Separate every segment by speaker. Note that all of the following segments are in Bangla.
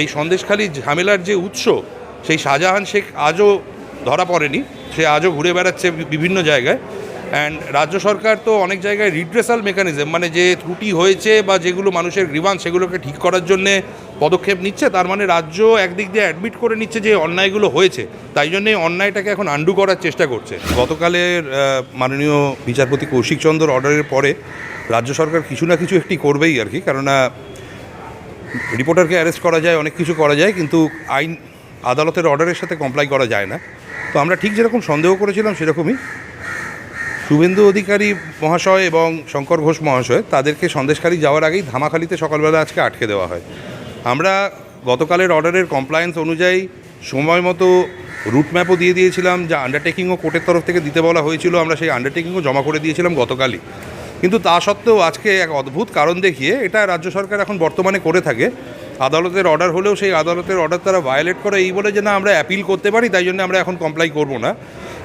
Speaker 1: এই সন্দেশখালী ঝামেলার যে উৎস, সেই শাহজাহান শেখ আজও ধরা পড়েনি। সে আজও ঘুরে বেড়াচ্ছে বিভিন্ন জায়গায়। অ্যান্ড রাজ্য সরকার তো অনেক জায়গায় রিড্রেসাল মেকানিজম মানে যে ত্রুটি হয়েছে বা যেগুলো মানুষের গ্রিভান্স সেগুলোকে ঠিক করার জন্যে পদক্ষেপ নিচ্ছে। তার মানে রাজ্য একদিক দিয়ে অ্যাডমিট করে নিচ্ছে যে অন্যায়গুলো হয়েছে। তাই জন্য এই অন্যায়টাকে এখন আন্ডু করার চেষ্টা করছে। গতকালের মাননীয় বিচারপতি কৌশিক চন্দ্র অর্ডারের পরে রাজ্য সরকার কিছু না কিছু একটি করবেই আর কি। কেননা রিপোর্টারকে অ্যারেস্ট করা যায়, অনেক কিছু করা যায়, কিন্তু আইন, আদালতের অর্ডারের সাথে কমপ্লাই করা যায় না। তো আমরা ঠিক যেরকম সন্দেহ করেছিলাম, সেরকমই। শুভেন্দু অধিকারী মহাশয় এবং শঙ্কর ঘোষ মহাশয়, তাদেরকে সন্দেশখালী যাওয়ার আগেই ধামাখালিতে সকালবেলা আজকে আটকে দেওয়া হয়। আমরা গতকালের অর্ডারের কমপ্লায়েন্স অনুযায়ী সময় মতো রুট ম্যাপও দিয়ে দিয়েছিলাম, যা আন্ডারটেকিংও কোর্টের তরফ থেকে দিতে বলা হয়েছিল। আমরা সেই আন্ডারটেকিংও জমা করে দিয়েছিলাম গতকালই। কিন্তু তা সত্ত্বেও আজকে এক অদ্ভুত কারণ দেখিয়ে এটা রাজ্য সরকার এখন বর্তমানে করে থাকে। আদালতের অর্ডার হলেও সেই আদালতের অর্ডার তারা ভায়োলেট করে। এই বলে যে না, আমরা অ্যাপিল করতে পারি, তাই জন্য আমরা এখন কমপ্লাই করব না।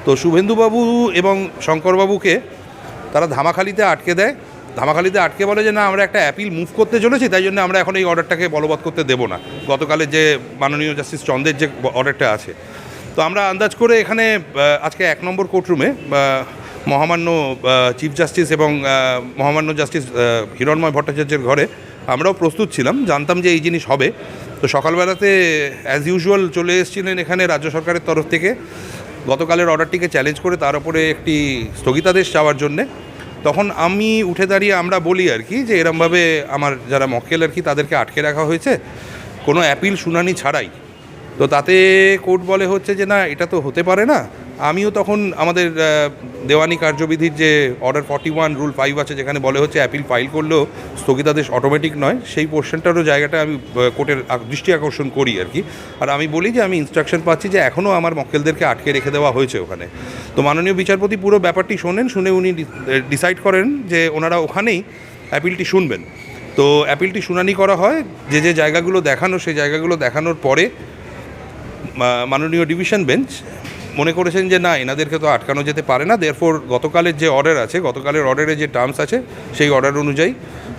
Speaker 1: তো শুভেন্দুবাবু এবং শঙ্করবাবুকে তারা ধামাখালিতে আটকে দেয়। ধামাখালিতে আটকে বলে যে না, আমরা একটা অ্যাপিল মুভ করতে চলেছি, তাই জন্য আমরা এখন এই অর্ডারটাকে বলবৎ করতে দেবো না। গতকালের যে মাননীয় জাস্টিস চন্দ্রের যে অর্ডারটা আছে। তো আমরা আন্দাজ করে এখানে আজকে এক নম্বর কোর্টরুমে মহামান্য চিফ জাস্টিস এবং মহামান্য জাস্টিস হিরণময় ভট্টাচার্যের ঘরে আমরাও প্রস্তুত ছিলাম, জানতাম যে এই জিনিস হবে। তো সকালবেলাতে অ্যাজ ইউজুয়াল চলে এসেছিলেন এখানে রাজ্য সরকারের তরফ থেকে। গতকালের অর্ডারটিকে চ্যালেঞ্জ করে তার উপরে একটি স্থগিতাদেশ চাওয়ার জন্যে। তখন আমি উঠে দাঁড়িয়ে আমরা বলি আর কি যে এরমভাবে আমার যারা মক্কেল আর কি তাদেরকে আটকে রাখা হয়েছে। কোনো অ্যাপিল শুনানি ছাড়াই। তো তাতে কোর্ট বলে হচ্ছে যে না, এটা তো হতে পারে না। আমিও তখন আমাদের দেওয়ানি কার্যবিধির যে order forty one rule five আছে, যেখানে বলে হচ্ছে অ্যাপিল ফাইল করলেও স্থগিতাদেশ অটোমেটিক নয়, সেই পোর্শনটারও জায়গাটা আমি কোর্টের দৃষ্টি আকর্ষণ করি আর কি। আর আমি বলি যে আমি ইনস্ট্রাকশন পাচ্ছি যে এখনও আমার মক্কেলদেরকে আটকে রেখে দেওয়া হয়েছে ওখানে। তো মাননীয় বিচারপতি পুরো ব্যাপারটি শোনেন, শুনে উনি ডিসাইড করেন যে ওনারা ওখানেই অ্যাপিলটি শুনবেন। তো অ্যাপিলটি শুনানি করা হয়, যে যে জায়গাগুলো দেখানো, সেই জায়গাগুলো দেখানোর পরে মাননীয় ডিভিশন বেঞ্চ মনে করেছেন যে না, এনাদেরকে তো আটকানো যেতে পারে না। দেয়ারফোর গতকালের যে অর্ডার আছে, গতকালের অর্ডারে যে টার্মস আছে, সেই অর্ডার অনুযায়ী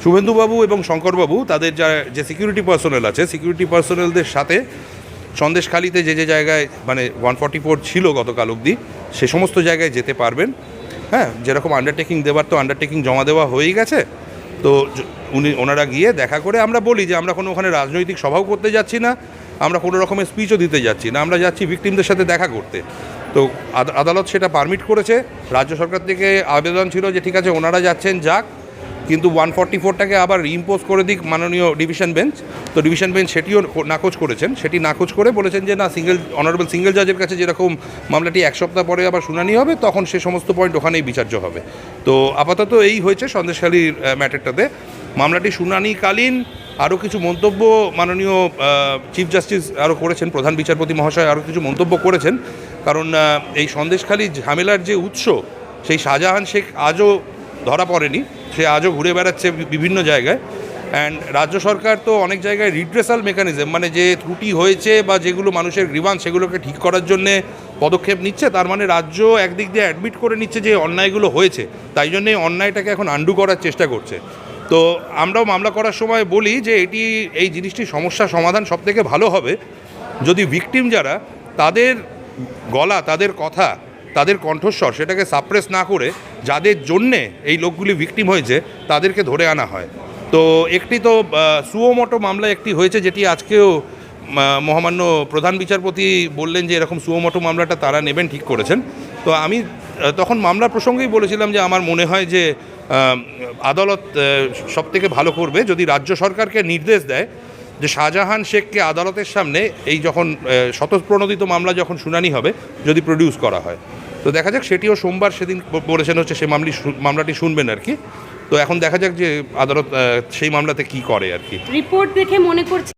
Speaker 1: শুভেন্দুবাবু এবং শঙ্করবাবু তাদের যা, যে সিকিউরিটি পার্সোনেল আছে সিকিউরিটি পার্সোনেলদের সাথে সন্দেশখালিতে যে যে জায়গায় মানে ওয়ান ফর্টি ফোর ছিল গতকাল অবধি, সে সমস্ত জায়গায় যেতে পারবেন। হ্যাঁ যেরকম আন্ডারটেকিং দেওয়ার তো আন্ডারটেকিং জমা দেওয়া হয়েই গেছে। তো উনি, ওনারা গিয়ে দেখা করে আমরা বলি যে, আমরা কোনো ওখানে রাজনৈতিক সভাও করতে যাচ্ছি না। আমরা কোনো রকমের স্পিচও দিতে যাচ্ছি না, আমরা যাচ্ছি ভিকটিমদের সাথে দেখা করতে। তো আদালত সেটা পারমিট করেছে, রাজ্য সরকার থেকে আবেদন ছিল যে ঠিক আছে, ওনারা যাচ্ছেন, যাক। কিন্তু ওয়ান ফর্টি ফোরটাকে আবার রিইম্পোজ করে দিক মাননীয় ডিভিশন বেঞ্চ তো ডিভিশন বেঞ্চ সেটিও নাকচ করেছেন, সেটি নাকচ করে বলেছেন যে না সিঙ্গেল অনারেবল সিঙ্গেল জাজের কাছে যেরকম মামলাটি এক সপ্তাহ পরে আবার শুনানি হবে, তখন সে সমস্ত পয়েন্ট ওখানেই বিচার্য হবে। তো আপাতত এই হয়েছে সন্দেশখালীর ম্যাটারটাতে মামলাটি শুনানিকালীন আরও কিছু মন্তব্য মাননীয় চিফ জাস্টিস আরও করেছেন, প্রধান বিচারপতি মহাশয় আরও কিছু মন্তব্য করেছেন। কারণ এই সন্দেশখালী ঝামেলার যে উৎস, সেই শাহজাহান শেখ আজও ধরা পড়েনি। সে আজও ঘুরে বেড়াচ্ছে বিভিন্ন জায়গায়। অ্যান্ড রাজ্য সরকার তো অনেক জায়গায় রিড্রেসাল মেকানিজম মানে যে ত্রুটি হয়েছে বা যেগুলো মানুষের গ্রিভান্স সেগুলোকে ঠিক করার জন্যে পদক্ষেপ নিচ্ছে। তার মানে রাজ্য একদিক দিয়ে অ্যাডমিট করে নিচ্ছে যে অন্যায়গুলো হয়েছে। তাই জন্য অন্যায়টাকে এখন আন্ডু করার চেষ্টা করছে। তো আমরাও মামলা করার সময় বলি যে এটি, এই জিনিসটির সমস্যা সমাধান সবথেকে ভালো হবে যদি ভিকটিম যারা, তাদের গলা, তাদের কথা, তাদের কণ্ঠস্বর সেটাকে সাপ্রেস না করে যাদের জন্যে এই লোকগুলি ভিকটিম হয়েছে, তাদেরকে ধরে আনা হয়। তো একটি তো সুওমোটো মামলা একটি হয়েছে যেটি আজকেও মহামান্য প্রধান বিচারপতি বললেন যে এরকম সুওমোটো মামলাটা তারা নেবেন, ঠিক করেছেন। তো আমি তখন মামলা প্রসঙ্গেই বলেছিলাম যে আমার মনে হয় যে আদালত সব থেকে ভালো করবে যদি রাজ্য সরকারকে নির্দেশ দেয় যে শাহজাহান শেখকে আদালতের সামনে এই যখন স্বতঃপ্রণোদিত মামলা যখন শুনানি হবে, যদি প্রডিউস করা হয়। তো দেখা যাক, সেটিও সোমবার সেদিন বলেছেন হচ্ছে সেই মামলি মামলাটি শুনবেন আর কি। তো এখন দেখা যাক যে আদালত সেই মামলাতে কি করে আর কি।
Speaker 2: রিপোর্ট দেখে মনে করছে